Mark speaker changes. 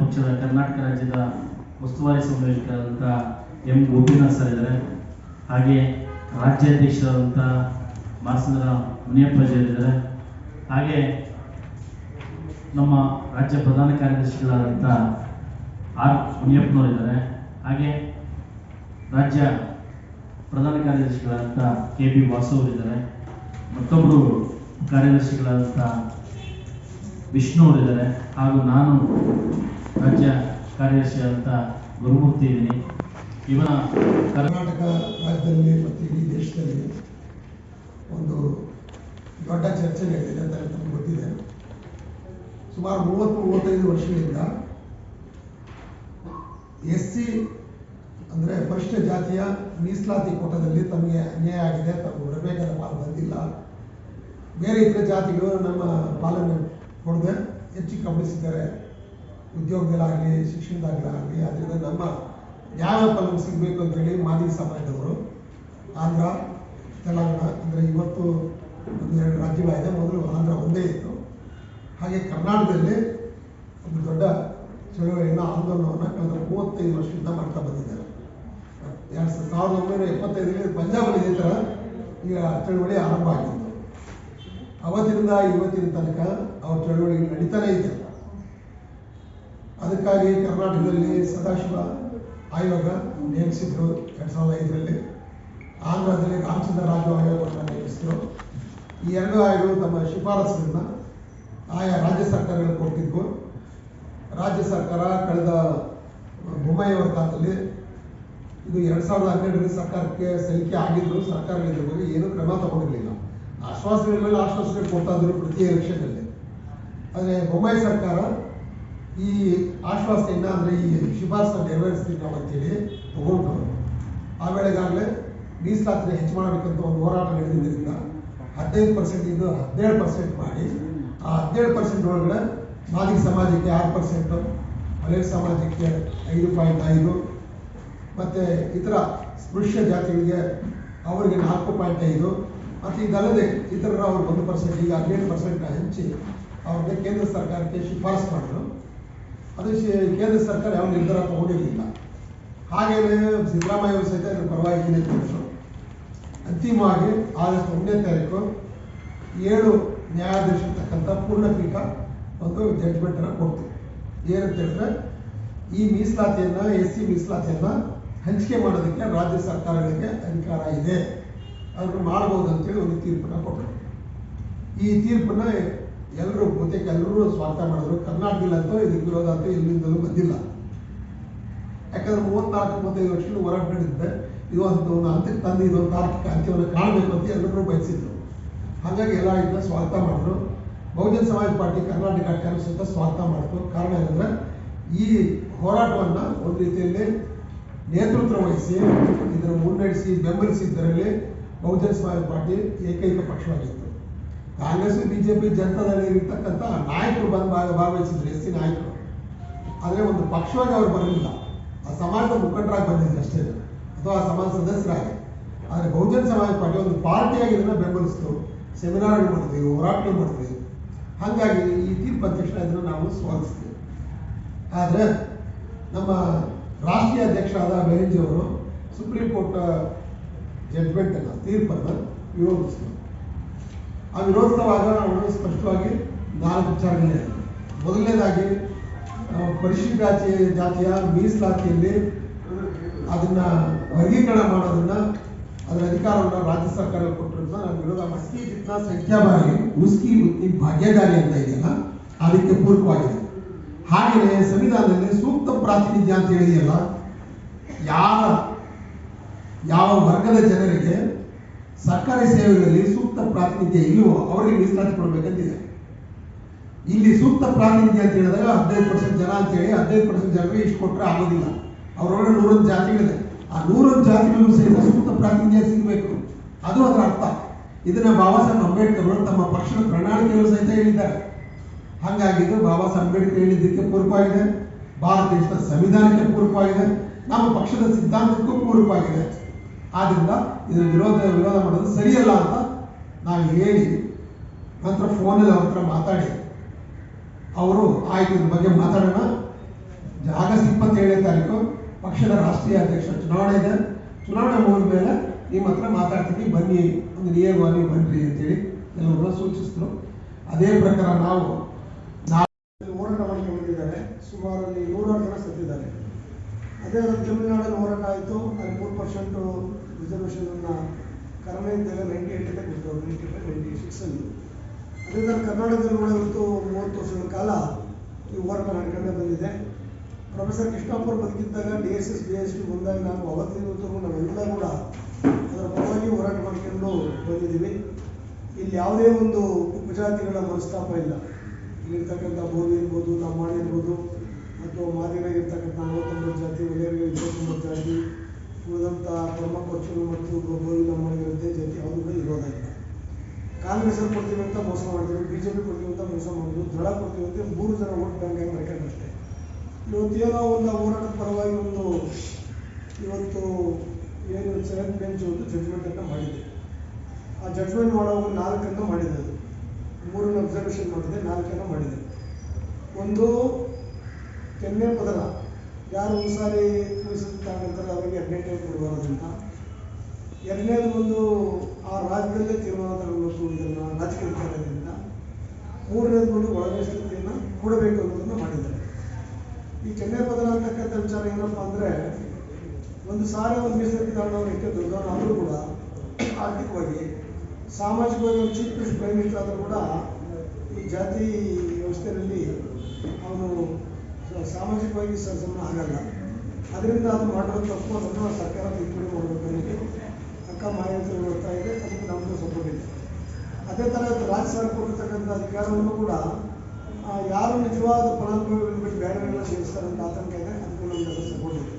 Speaker 1: ಪಕ್ಷದ ಕರ್ನಾಟಕ ರಾಜ್ಯದ ಉಸ್ತುವಾರಿ ಸಂಯೋಜಕರಾದಂಥ ಎಂ ಗೋಪಿನಾಥ್ ಸರ್ ಇದ್ದಾರೆ. ಹಾಗೆ ರಾಜ್ಯಾಧ್ಯಕ್ಷರಾದಂಥ ಮಾಸಂದ್ರ ಮುನಿಯಪ್ಪಾಜಿ ಇದ್ದಾರೆ. ಹಾಗೆ ನಮ್ಮ ರಾಜ್ಯ ಪ್ರಧಾನ ಕಾರ್ಯದರ್ಶಿಗಳಾದಂಥ ಆರ್ ಮುನಿಯಪ್ಪನವರು ಇದ್ದಾರೆ. ಹಾಗೆ ರಾಜ್ಯ ಪ್ರಧಾನ ಕಾರ್ಯದರ್ಶಿಗಳಾದಂಥ ಕೆ ಬಿ ವಾಸು ಅವರಿದ್ದಾರೆ ಮತ್ತೊಬ್ಬರು ಕಾರ್ಯದರ್ಶಿಗಳಾದಂಥ ವಿಷ್ಣು ಅವರಿದ್ದಾರೆ ಹಾಗೂ ನಾನು ರಾಜ್ಯ ಅಂತ ಗುರುಮೂರ್ತಿ ಇದ್ದೀನಿ ಇವನ
Speaker 2: ಕರ್ನಾಟಕ ರಾಜ್ಯದಲ್ಲಿ ಮತ್ತು ಇಡೀ ದೇಶದಲ್ಲಿ ಒಂದು ದೊಡ್ಡ ಚರ್ಚೆ ನಡೆದಿದೆ ಅಂತ ನಮ್ಗೆ ಗೊತ್ತಿದೆ. ಸುಮಾರು ಮೂವತ್ತು, ಮೂವತ್ತೈದು ವರ್ಷಗಳಿಂದ ಎಸ್ ಸಿ ಅಂದರೆ ಪರಿಶಿಷ್ಟ ಜಾತಿಯ ಮೀಸಲಾತಿ ಕೋಟದಲ್ಲಿ ತಮಗೆ ಅನ್ಯಾಯ ಆಗಿದೆ, ತಮಗೆ ಬರಬೇಕಾದ ಪಾಲು ಬಂದಿಲ್ಲ. ಬೇರೆ ಇತರ ಜಾತಿಗಳು ನಮ್ಮ ಪಾಲನೆ ಕೊಡದೆ ಹೆಚ್ಚು ಗಮನಿಸಿದ್ದಾರೆ ಉದ್ಯೋಗದಲ್ಲಾಗಲಿ ಶಿಕ್ಷಣದಾಗಲಾಗಲಿ ಅದರಿಂದ ನಮ್ಮ ನ್ಯಾಯ ಫಲವು ಸಿಗಬೇಕು ಅಂತ ಹೇಳಿ ಮಾದಿಗ ಸಮಾಜದವರು. ಆಂಧ್ರ, ತೆಲಂಗಾಣ, ಅಂದರೆ ಇವತ್ತು ಎರಡು ರಾಜ್ಯಗಳಿದೆ. ಮೊದಲು ಆಂಧ್ರ ಒಂದೇ ಇತ್ತು. ಹಾಗೆ ಕರ್ನಾಟಕದಲ್ಲಿ ಒಂದು ದೊಡ್ಡ ಚಳುವಳಿಯನ್ನು, ಆಂದೋಲನವನ್ನು ಕಳೆದ ಮೂವತ್ತೈದು ವರ್ಷದಿಂದ ಮಾಡ್ತಾ ಬಂದಿದ್ದಾರೆ. ಎರಡು ಸಾವಿರದ ಒಂಬೈನೂರ ಎಪ್ಪತ್ತೈದರಲ್ಲಿ ಪಂಜಾಬಲ್ಲಿ ಇದೇ ಥರ ಈಗ ಚಳುವಳಿ ಆರಂಭ ಆಗಿತ್ತು ಅವತ್ತಿನಿಂದ ಇವತ್ತಿನ ತನಕ ಅವ್ರ ಚಳುವಳಿ ನಡೀತಾನೇ ಇದೆ. ಅದಕ್ಕಾಗಿ ಕರ್ನಾಟಕದಲ್ಲಿ ಸದಾಶಿವ ಆಯೋಗ ನೇಮಿಸಿದ್ರು ಎರಡು ಸಾವಿರದ ಐದರಲ್ಲಿ. ಆಂಧ್ರದಲ್ಲಿ ರಾಮಚಂದ್ರ ರಾಜು ಆಯೋಗವನ್ನು ನೇಮಿಸಿದ್ರು. ಈ ಎರಡು ಆಯೋಗ ತಮ್ಮ ಶಿಫಾರಸುಗಳನ್ನು ಆಯಾ ರಾಜ್ಯ ಸರ್ಕಾರಗಳು ಕೊಟ್ಟಿದ್ವು ರಾಜ್ಯ ಸರ್ಕಾರ ಕಳೆದ ಬೊಮ್ಮಾಯಿಯವರ ಕಾಲದಲ್ಲಿ ಇದು ಎರಡು ಸಾವಿರದ ಹನ್ನೆರಡರಲ್ಲಿ ಸರ್ಕಾರಕ್ಕೆ ಸಲ್ಲಿಕೆ ಆಗಿದ್ರು. ಸರ್ಕಾರಗಳಿದ್ರ ಬಗ್ಗೆ ಏನೂ ಕ್ರಮ ತಗೊಂಡಿರಲಿಲ್ಲ. ಆಶ್ವಾಸನೆಗಳ ಮೇಲೆ ಆಶ್ವಾಸನೆ ಕೊಡ್ತಾ ಇದ್ರು ಪ್ರತಿ ಎಲೆಕ್ಷನ್ನಲ್ಲಿ. ಆದರೆ ಬೊಮ್ಮಾಯಿ ಸರ್ಕಾರ ಈ ಆಶ್ವಾಸನೆಯನ್ನು ಅಂದರೆ ಈ ಶಿಫಾರಸನ್ನು ನೆರವೇರಿಸ್ತೀವಿ ನಾವು ಅಂತೇಳಿ ತಗೊಂಡು ಆ ವೇಳೆಗಾಗಲೇ ಮೀಸಲಾತಿನ ಹೆಚ್ಚು ಮಾಡಬೇಕಂತ ಒಂದು ಹೋರಾಟ ನಡೆದಿದ್ದರಿಂದ ಹದಿನೈದು ಪರ್ಸೆಂಟ್ ಇದು ಹದಿನೇಳು ಪರ್ಸೆಂಟ್ ಮಾಡಿ, ಆ ಹದಿನೇಳು ಪರ್ಸೆಂಟ್ ಒಳಗಡೆ ಮಾದಿಗ ಸಮಾಜಕ್ಕೆ ಆರು ಪರ್ಸೆಂಟು ಮಲೆಯ ಸಮಾಜಕ್ಕೆ ಐದು ಪಾಯಿಂಟ್ ಐದು, ಮತ್ತು ಇತರ ಸ್ಪೃಶ್ಯ ಜಾತಿಗಳಿಗೆ ಅವರಿಗೆ ನಾಲ್ಕು ಪಾಯಿಂಟ್ ಐದು, ಮತ್ತು ಇದಲ್ಲದೆ ಇತರರ ಅವ್ರಿಗೆ ಒಂದು ಪರ್ಸೆಂಟ್ ಈಗ ಹದಿನೇಳು ಪರ್ಸೆಂಟ್ ಹಂಚಿ ಅವ್ರಿಗೆ ಕೇಂದ್ರ ಸರ್ಕಾರಕ್ಕೆ ಶಿಫಾರಸು ಮಾಡಿದ್ರು. ಅದು ಕೇಂದ್ರ ಸರ್ಕಾರ ಯಾವ ನಿರ್ಧಾರ ತಗೊಂಡಿರಲಿಲ್ಲ ಹಾಗೇನೆ ಸಿದ್ದರಾಮಯ್ಯ ಅವರು ಸಹಿತ ಪರವಾಗಿ ನಿಂತಿದ್ರು ಅಂತಿಮವಾಗಿ ಆಗಸ್ಟ್ ಒಂದನೇ ತಾರೀಕು ಏಳು ಪೂರ್ಣ ಪೂರ್ಣಪೀಠ ಒಂದು ಜಡ್ಜ್ಮೆಂಟನ್ನು ಕೊಡ್ತು. ಏನಂತ ಹೇಳಿದ್ರೆ ಈ ಮೀಸಲಾತಿಯನ್ನು ಎಸ್ ಸಿ ಮೀಸಲಾತಿಯನ್ನು ಹಂಚಿಕೆ ಮಾಡೋದಕ್ಕೆ ರಾಜ್ಯ ಸರ್ಕಾರಗಳಿಗೆ ಅಧಿಕಾರ ಇದೆ. ಅದನ್ನು ಮಾಡಬಹುದು ಅಂತೇಳಿ ಒಂದು ತೀರ್ಪನ್ನು ಕೊಟ್ಟರು. ಈ ತೀರ್ಪನ್ನ ಎಲ್ಲರೂ ಬಹುತೇಕ ಎಲ್ಲರೂ ಸ್ವಾರ್ಥ ಮಾಡಿದ್ರು. ಕರ್ನಾಟಕದಲ್ಲಂತೂ ಇದಕ್ಕೆ ವಿರೋಧ ಅಂತೂ ಎಲ್ಲಿಂದಲೂ ಬಂದಿಲ್ಲ. ಯಾಕಂದ್ರೆ ಮೂವತ್ನಾಲ್ಕು ಮೂವತ್ತೈದು ವರ್ಷಗಳು ಹೋರಾಟ ನಡೆದಿದ್ದೆ ಇದು ಒಂದು ಒಂದು ಹಂತಕ್ಕೆ ತಂದು ಇದೊಂದು ತಾರ್ಕಿಕ ಅಂತ್ಯವನ್ನು ಕಾಣಬೇಕು ಅಂತ ಎಲ್ಲರೂ ಬಯಸಿದ್ರು. ಹಾಗಾಗಿ ಎಲ್ಲ ಇದನ್ನ ಸ್ವಾರ್ಥ ಮಾಡಿದ್ರು. ಬಹುಜನ ಸಮಾಜ ಪಾರ್ಟಿ ಕರ್ನಾಟಕ ಕಾಂಗ್ರೆಸ್ ಅಂತ ಸ್ವಾಗತ ಮಾಡಿತು. ಕಾರಣ ಏನಂದ್ರೆ, ಈ ಹೋರಾಟವನ್ನು ಒಂದು ರೀತಿಯಲ್ಲಿ ನೇತೃತ್ವ ವಹಿಸಿ, ಇದನ್ನು ಮುನ್ನಡೆಸಿ ಬೆಂಬಲಿಸಿದ್ದರಲ್ಲಿ ಬಹುಜನ ಸಮಾಜ ಪಾರ್ಟಿ ಏಕೈಕ ಪಕ್ಷವಾಗಿತ್ತು. ಕಾಂಗ್ರೆಸ್, ಬಿಜೆಪಿ ಜನತಾದಳ ಇರ್ತಕ್ಕಂಥ ನಾಯಕರು ಬಂದು ಭಾಗ ಭಾಗವಹಿಸಿದ್ರು, ಎಸ್ ಸಿ ನಾಯಕರು. ಆದರೆ ಒಂದು ಪಕ್ಷವಾಗಿ ಅವರು ಬರಲಿಲ್ಲ. ಆ ಸಮಾಜದ ಮುಖಂಡರಾಗಿ ಬಂದಿದ್ರು ಅಷ್ಟೇ. ಅಥವಾ ಆ ಸಮಾಜ ಸದಸ್ಯರಾಗಿ. ಆದರೆ ಬಹುಜನ ಸಮಾಜ ಪಾರ್ಟಿ ಒಂದು ಪಾರ್ಟಿಯಾಗಿ ಇದನ್ನ ಬೆಂಬಲಿಸ್ತು. ಸೆಮಿನಾರ್ಗಳು ಮಾಡಿದ್ವಿ, ಹೋರಾಟಗಳು ಮಾಡಿದ್ವಿ. ಹಾಗಾಗಿ ಈ ತೀರ್ಪು ಅಧ್ಯಕ್ಷ ಇದನ್ನು ನಾವು ಸ್ವಾಗತಿಸ್ತೀವಿ. ಆದರೆ ನಮ್ಮ ರಾಷ್ಟ್ರೀಯ ಅಧ್ಯಕ್ಷರಾದ ಬೆಹೆಂಜಿ ಅವರು ಸುಪ್ರೀಂ ಕೋರ್ಟ್ ಜಡ್ಜ್ಮೆಂಟನ್ನು ತೀರ್ಪನ್ನು ವಿರೋಧಿಸಿದರು ಆ ವಿರೋಧದ ಅವರು ಸ್ಪಷ್ಟವಾಗಿ ನಾಲ್ಕು ವಿಚಾರಗಳಿವೆ ಮೊದಲನೇದಾಗಿ ಪರಿಶಿಷ್ಟ ಜಾತಿ ಜಾತಿಯ ಮೀಸಲಾತಿಯಲ್ಲಿ ಅದನ್ನ ವರ್ಗೀಕರಣ ಮಾಡೋದನ್ನ ಅದರ ಅಧಿಕಾರವನ್ನು ರಾಜ್ಯ ಸರ್ಕಾರ ಕೊಟ್ಟಿರೋದನ್ನ ನಾನು ವಿರೋಧ ಮಾಡಿ ಸಂಖ್ಯಾ ಸಂಖ್ಯಾಬಾರಿ ಉಸ್ಕಿ ಉತ್ತಿ ಭಾಗ್ಯದಾರಿ ಅಂತ ಇದೆಯಲ್ಲ, ಅದಕ್ಕೆ ಪೂರ್ವವಾಗಿದೆ ಹಾಗೆಯೇ ಸಂವಿಧಾನದಲ್ಲಿ ಸೂಕ್ತ ಪ್ರಾತಿನಿಧ್ಯ ಅಂತ ಹೇಳಿದೆಯಲ್ಲ, ಯಾವ ಯಾವ ವರ್ಗದ ಜನರಿಗೆ ಸರ್ಕಾರಿ ಸೇವೆಗಳಲ್ಲಿ ಸೂಕ್ತ ಪ್ರಾತಿನಿಧ್ಯ ಇಲ್ಲವೋ ಅವರಿಗೆ ಮೀಸಲಾತಿ ಕೊಡಬೇಕಂತಿದೆ. ಇಲ್ಲಿ ಸೂಕ್ತ ಪ್ರಾತಿನಿಧ್ಯ ಅಂತ ಹೇಳಿದಾಗ ಹದಿನೈದು ಪರ್ಸೆಂಟ್ ಜನ ಅಂತ ಹೇಳಿ ಹದಿನೈದು ಪರ್ಸೆಂಟ್ ಜನರಿಗೆ ಇಷ್ಟು ಕೊಟ್ಟರೆ ಆಗೋದಿಲ್ಲ. ಅವರೊಳಗೆ ನೂರೊಂದು ಜಾತಿಗಳಿದೆ. ಆ ನೂರೊಂದು ಜಾತಿಗಳಿಗೂ ಸಹಿತ ಸೂಕ್ತ ಪ್ರಾತಿನಿಧ್ಯ ಸಿಗಬೇಕು. ಅದು ಅದರ ಅರ್ಥ, ಇದನ್ನ ಬಾಬಾ ಸಾಹೇಬ್ ಅಂಬೇಡ್ಕರ್ ತಮ್ಮ ಪಕ್ಷದ ಪ್ರಣಾಳಿಕೆಗಳು ಸಹಿತ ಹೇಳಿದ್ದಾರೆ. ಹಾಗಾಗಿ ಇದು ಬಾಬಾ ಸಾಹೇಬ್ ಅಂಬೇಡ್ಕರ್ ಹೇಳಿದ್ದಕ್ಕೆ ಪೂರಕವಾಗಿದೆ. ಭಾರತ ದೇಶದ ಸಂವಿಧಾನಕ್ಕೆ ಪೂರಕವಾಗಿದೆ. ನಮ್ಮ ಪಕ್ಷದ ಸಿದ್ಧಾಂತಕ್ಕೂ ಪೂರಕವಾಗಿದೆ. ಆದ್ರಿಂದ ಇದರ ವಿರೋಧ ವಿರೋಧ ಮಾಡೋದು ಸರಿಯಲ್ಲ ಅಂತ ನಾವು ಹೇಳಿ ನಂತರ ಫೋನಲ್ಲಿ ಅವ್ರ ಹತ್ರ ಮಾತಾಡಿ. ಅವರು ಆಯ್ತು ಇದ್ರ ಬಗ್ಗೆ ಮಾತಾಡೋಣ. ಆಗಸ್ಟ್ ಇಪ್ಪತ್ತೇಳನೇ ತಾರೀಕು ಪಕ್ಷದ ರಾಷ್ಟ್ರೀಯ ಅಧ್ಯಕ್ಷ ಚುನಾವಣೆ ಇದೆ. ಚುನಾವಣೆ ಮುಗಿದ ಮೇಲೆ ನಿಮ್ಮ ಹತ್ರ ಮಾತಾಡ್ತೀನಿ, ಬನ್ನಿ. ಒಂದು ನಿಯಮವಾಗಿ ಬನ್ನಿರಿ ಅಂತೇಳಿ ಎಲ್ಲರೂ ಸೂಚಿಸಿದ್ರು. ಅದೇ ಪ್ರಕಾರ ನಾವು
Speaker 3: ಹೋರಾಟ ಮಾಡ್ಕೊಂಡು ಬಂದಿದ್ದಾರೆ ಸುಮಾರು ಅಲ್ಲಿ ನೂರಾರು ಜನ ಸತ್ತಿದ್ದಾರೆ ಅದೇ ತಮಿಳುನಾಡಲ್ಲಿ ಹೋರಾಟ ಆಯಿತು. ಅಲ್ಲಿ ಮೂರು ಪರ್ಸೆಂಟು ರಿಸರ್ವೇಷನನ್ನು ಕಡಿಮೆ ಇದ್ದಾಗ ನೈಂಟಿ ಏಯ್ಟಿಗೆ ಕೊಟ್ಟರು ನೈಂಟಿ ಫೈವ್ ನೈಂಟಿ ಸಿಕ್ಸಲ್ಲಿ ಅದೇ ಥರ ಕರ್ನಾಟಕದಲ್ಲಿ ಕೂಡ ಇವತ್ತು ಮೂವತ್ತು ವರ್ಷಗಳ ಕಾಲ ಈ ಹೋರಾಟ ನಡ್ಕೊಂಡೇ ಬಂದಿದೆ. ಪ್ರೊಫೆಸರ್ ಕೃಷ್ಣಪ್ಪರು ಬದುಕಿದ್ದಾಗ D S S B S T ಬಂದಾಗ ನಾವು ಅವತ್ತಿನ ಇವತ್ತಿಗೂ ನಾವೆಲ್ಲ ಕೂಡ ಅದರ ಪರವಾಗಿ ಹೋರಾಟ ಮಾಡ್ಕೊಂಡು ಬಂದಿದ್ದೀವಿ. ಇಲ್ಲಿ ಯಾವುದೇ ಒಂದು ಉಪಜಾತಿಗಳ ಮನಸ್ತಾಪ ಇಲ್ಲ. ಇಲ್ಲಿರ್ತಕ್ಕಂಥ ಬೋಧಿ ಇರ್ಬೋದು ಲಂಬಾಣಿ ಇರ್ಬೋದು, ಅಥವಾ ಇರ್ತಕ್ಕಂಥ ನಲವತ್ತೊಂಬತ್ತು ಜಾತಿ ಬ್ರಹ್ಮಪಕ್ಷರು ಮತ್ತು ಬೋಧಿ ಮಾಡಿರುತ್ತೆ ಜೊತೆ ಯಾವುದು ಕೂಡ ಇರೋದಾಗಿದೆ ಕಾಂಗ್ರೆಸ್ ಅವ್ರು ಕೊಡ್ತೀವಿ ಅಂತ ಮೋಸ ಮಾಡಿದ್ರು ಬಿ ಜೆ ಪಿ ಕೊಡ್ತೀವಿ ಅಂತ ಮೋಸ ಮಾಡಿದ್ರು ದಳ ಕೊಡ್ತೀವಿ ಅಂತ ಮೂರು ಜನ ಓಟ್ ಬ್ಯಾಂಕ್ ಆಗಿ ಇವತ್ತು ಇವತ್ತೇನೋ ಒಂದು ಹೋರಾಟದ ಪರವಾಗಿ ಒಂದು ಇವತ್ತು ಏನು ಸೆವೆಂತ್ ಬೆಂಚ್ ಒಂದು ಅಂತ ಮಾಡಿದೆ. ಆ ಜಡ್ಜ್ಮೆಂಟ್ ಮಾಡುವಾಗ ನಾಲ್ಕನ್ನು ಮಾಡಿದೆ ಅದು. ಮೂರನ್ನು ಅಬ್ಸರ್ವೇಷನ್ ಮಾಡಿದೆ, ನಾಲ್ಕನ್ನು ಮಾಡಿದೆ. ಒಂದು ಕೆನ್ನೆ ಪದರ ಯಾರು ಸಾರಿ ಮೀಸಲು ತಗೊಂತಾರೆ ಅವರಿಗೆ ಹದಿನೆಂಟು ಕೊಡಬಾರದಂತ ಎರಡನೇದು ಒಂದು ಆ ರಾಜ್ಯದಲ್ಲೇ ತೀರ್ಮಾನ ತಗೊಳ್ಬೇಕು ಇದನ್ನು ರಾಜಕೀಯ ವಿಚಾರದಿಂದ. ಮೂರನೇದು ಒಂದು ಒಳಮೀಸಲತೆಯನ್ನು ಕೊಡಬೇಕು ಅನ್ನೋದನ್ನು ಮಾಡಿದ್ದಾರೆ. ಈ ಚೆನ್ನೈ ಅಂತಕ್ಕಂಥ ವಿಚಾರ ಏನಪ್ಪ ಅಂದರೆ, ಒಂದು ಸಾರಿ ಒಂದು ಮೀಸಲು ತಗೊಂಡವ್ರು ಎಷ್ಟು ದೊಡ್ಡವನಾದರೂ ಕೂಡ ಆರ್ಥಿಕವಾಗಿ, ಸಾಮಾಜಿಕವಾಗಿ ಒಂದು ಚೀಫ್ ಮಿನಿಸ್ಟರ್ ಪ್ರೈಮ್ ಮಿನಿಸ್ಟರ್ ಆದರೂ ಕೂಡ ಈ ಜಾತಿ ವ್ಯವಸ್ಥೆಯಲ್ಲಿ ಅವನು ಸಾಮಾಜಿಕವಾಗಿ ಸ- ಸಮ ಆಗಲ್ಲ. ಅದರಿಂದ ಅದು ಮಾಡಿರೋ ತಪ್ಪು ಅದನ್ನು ಸರ್ಕಾರ ತಿದ್ದುಪಡಿ ಮಾಡಬೇಕು ತಕ್ಕ ಮಾಹಿತಿ ಬರ್ತಾ ಇದೆ ಅದಕ್ಕೆ ನಮ್ಮದು ಸಪೋರ್ಟ್ ಇದೆ. ಅದೇ ಥರ ರಾಜ್ಯ ಸರ್ಕಾರ ಅಧಿಕಾರವನ್ನು ಕೂಡ ಯಾರು ನಿಜವಾದ ಫಲಾನುಭವಿಗಳು ಬಿಟ್ಟು ಬೇರೆಲ್ಲ ಸೇರಿಸ್ತಾರೆ ಅಂತ ಆತಂಕ ಇದೆ ಅದಕ್ಕೂ ಸಪೋರ್ಟ್ ಇದೆ.